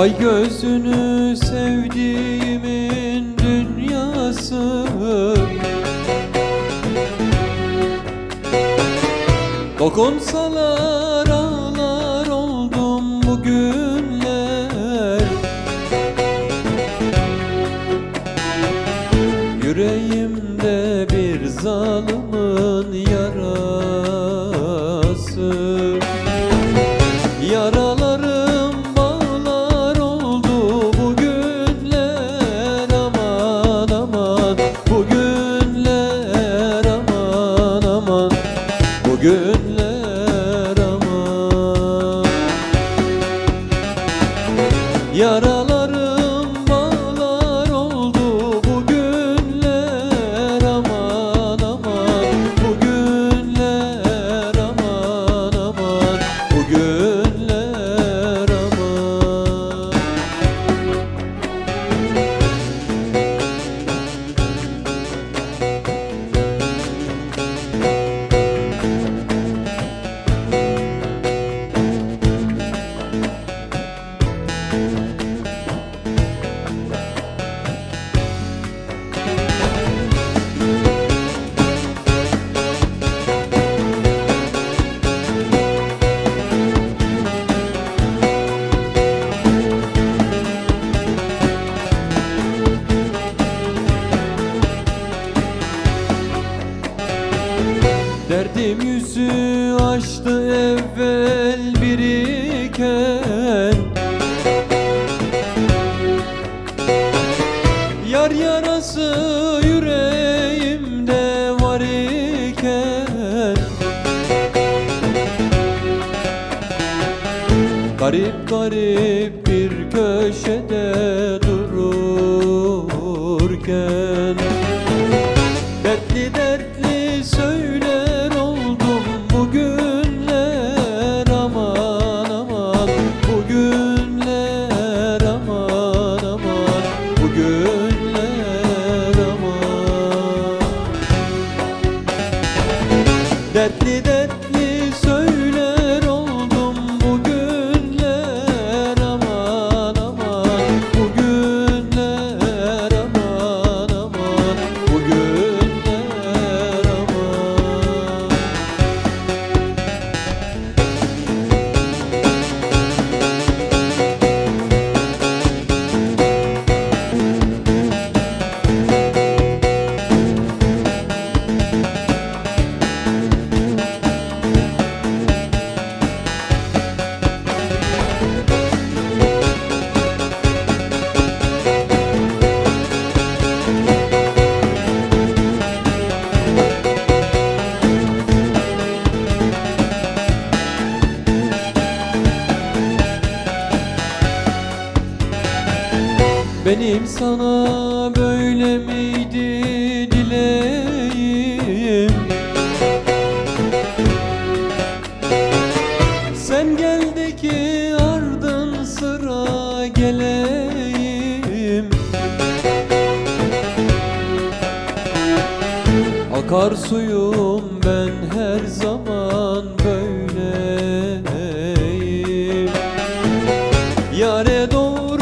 Vay gözünü sevdiğimin dünyası. Dokunsalar ağlar oldum bugünler Yüreğimde bir zalimin yarası 여러 Derdim yüzü açtı evvel biriken. Yar yarası yüreğimde var iken. Garip garip bir köşede dururken Bugünler Benim sana böyle miydi dileğim? Sen geldi ki ardın sıra geleyim. Akar suyum ben her zaman böyleyim. Yare doğru